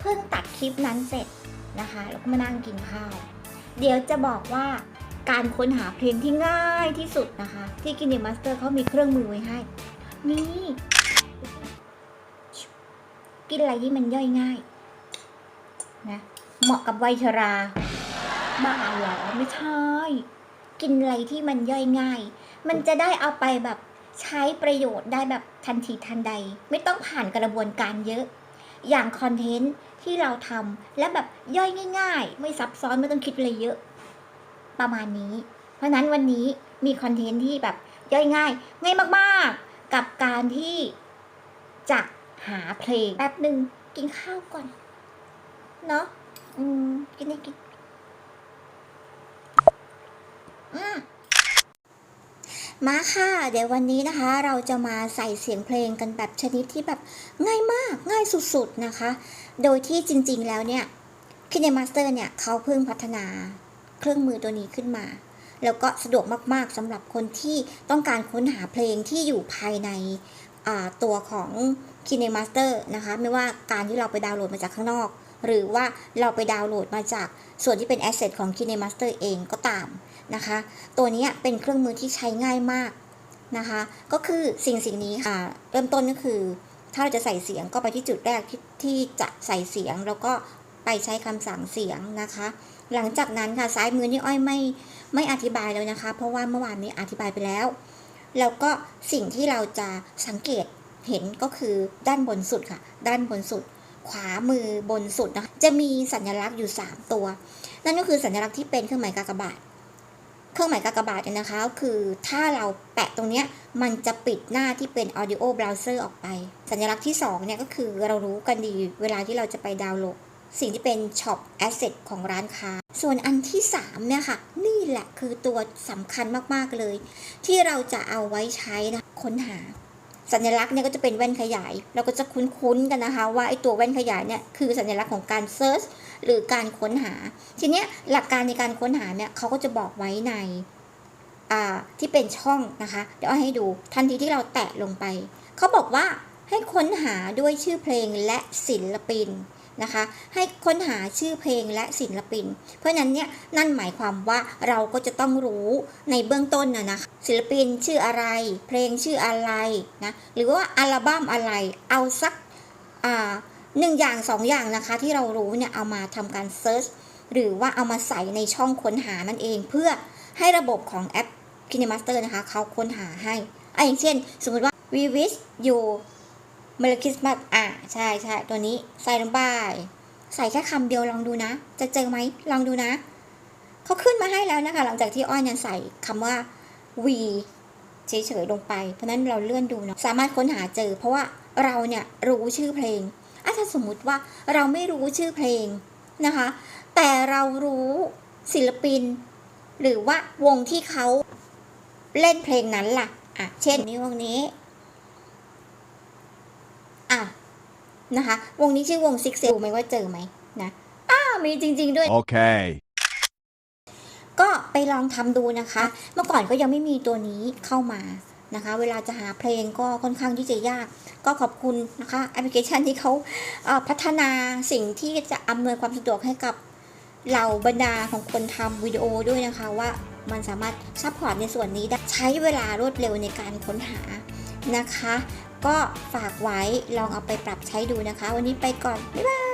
เพิ่งตัดคลิปนั้นเสร็จนะคะ แล้วก็มานั่งกินข้าว เดี๋ยวจะบอกว่าการค้นหาเพลงที่ง่ายที่สุดนะคะ ที่กินเนมาสเตอร์เขามีเครื่องมือไว้ให้ นี่กินอะไรที่มันย่อยง่ายนะเหมาะกับวัยชราบ้าเหรอไม่ใช่ กินอะไรที่มันย่อยง่าย มันจะได้เอาไปแบบใช้ประโยชน์ได้แบบทันทีทันใด ไม่ต้องผ่านกระบวนการเยอะ อย่างคอนเทนต์ ที่เราทำและแบบย่อยง่าย ๆ ไม่ซับซ้อนไม่ต้องคิดอะไรเยอะ ประมาณนี้ เพราะฉะนั้นวันนี้มีคอนเทนต์ที่แบบย่อยง่าย ง่ายมากๆ กับการที่จะหาเพลงแป๊บหนึ่งกินข้าวก่อน เนาะอืม กินได้กินอืมมาค่ะ เดี๋ยววันนี้นะคะ เราจะมาใส่เสียงเพลงกันแบบชนิดที่แบบง่ายมากง่ายสุดๆนะคะ โดยที่จริง ๆ แล้วเนี่ย KineMaster เนี่ยเขาเพิ่งพัฒนาเครื่องมือตัวนี้ขึ้นมา แล้วก็สะดวกมาก ๆสำหรับคนที่ต้องการค้นหาเพลงที่อยู่ภายในตัวของ KineMaster นะคะ ไม่ว่าการที่เราไปดาวน์โหลดมาจากข้างนอก หรือว่าเราไปดาวน์โหลดมาจากส่วนที่เป็น Asset ของ KineMaster เองก็ตามนะคะ ตัวนี้เป็นเครื่องมือที่ใช้ง่ายมากนะคะ ก็คือสิ่งสิ่งนี้ค่ะ เริ่มต้นก็คือ ถ้าเราจะใส่เสียงก็ไปที่จุดแรกที่ที่จะใส่เสียง แล้วก็ไปใช้คำสั่งเสียงนะคะ หลังจากนั้นค่ะซ้ายมือนี่อ้อยไม่ไม่อธิบายแล้วนะคะ เพราะว่าเมื่อวานนี้อธิบายไปแล้ว แล้วก็สิ่งที่เราจะสังเกตเห็นก็คือด้านบนสุดค่ะ ด้านบนสุด ขวามือบนสุดนะคะจะมีสัญลักษณ์อยู่ 3 ตัว นั่นก็คือสัญลักษณ์ที่เป็นเครื่องหมายกากบาท เครื่องหมายกากบาทเนี่ยนะคะ คือถ้าเราแปะตรงเนี้ยมันจะปิดหน้าที่เป็น audio browser ออกไป สัญลักษณ์ที่2เนี่ยก็คือเรารู้กันดีเวลาที่เราจะไปดาวน์โหลด สิ่งที่เป็น shop asset ของร้านค้า ส่วนอันที่3เนี่ยค่ะ นี่แหละคือตัวสำคัญมากๆเลย ที่เราจะเอาไว้ใช้นะค้นหา สัญลักษณ์เนี่ยก็จะเป็นแว่นขยาย เราก็จะคุ้นๆกันนะคะ ว่าไอ้ตัวแว่นขยายเนี่ยคือสัญลักษณ์ของการเซิร์ชหรือการค้นหา ทีเนี้ยหลักการในการค้นหาเนี่ยเขาก็จะบอกไว้ในอ่าที่เป็นช่องนะคะ เดี๋ยวให้ดูทันทีที่เราแตะลงไป เขาบอกว่าให้ค้นหาด้วยชื่อเพลงและศิลปิน นะคะ ให้ค้นหาชื่อเพลงและศิลปิน เพราะนั้นเนี่ยนั่นหมายความว่าเราก็จะต้องรู้ในเบื้องต้นนะนะคะศิลปินชื่ออะไร เพลงชื่ออะไรนะหรือว่าอัลบั้มอะไรเอาสักอ่าหนึ่งอย่างสองอย่างนะคะที่เรารู้เนี่ยเอามาทำการเซิร์ชหรือว่าเอามาใส่ในช่องค้นหานั่นเอง เพื่อให้ระบบของแอป KineMaster นะคะเขาค้นหาให้อะอย่างเช่น สมมติว่า we wish you Merry Christmas อะใช่ใช่ตัวนี้ใส่ลงไปใส่แค่คำเดียวลองดูนะ จะเจอไหมลองดูนะเขาขึ้นมาให้แล้วนะคะ หลังจากที่อ้อยเนี่ยใส่คำว่า we เฉยๆลงไป เพราะนั้นเราเลื่อนดูเนาะสามารถค้นหาเจอ เพราะว่าเราเนี่ยรู้ชื่อเพลงอถ้าสมมุติว่าเราไม่รู้ชื่อเพลงนะคะ แต่เรารู้ศิลปิน หรือว่าวงที่เขาเล่นเพลงนั้นล่ะอะเช่นนี้วงนี้ อะ นะคะ วงนี้ชื่อวง Six Sense รู้ไหมว่าเจอไหมนะอ้าวมีจริง ๆด้วย Okay. ก็ไปลองทำดูนะคะ เมื่อก่อนก็ยังไม่มีตัวนี้เข้ามานะคะ เวลาจะหาเพลงก็ค่อนข้างที่จะยาก ก็ขอบคุณนะคะแอปพลิเคชันที่เขาเอ่อพัฒนาสิ่งที่จะอำนวยความสะดวกให้กับเหล่าบรรดาของคนทำวิดีโอด้วยนะคะว่า มันสามารถซัพพอร์ตในส่วนนี้ได้ใช้เวลารวดเร็วในการค้นหานะคะ ก็ฝากไว้ลองเอาไปปรับใช้ดูนะคะ วันนี้ไปก่อน บ๊ายบาย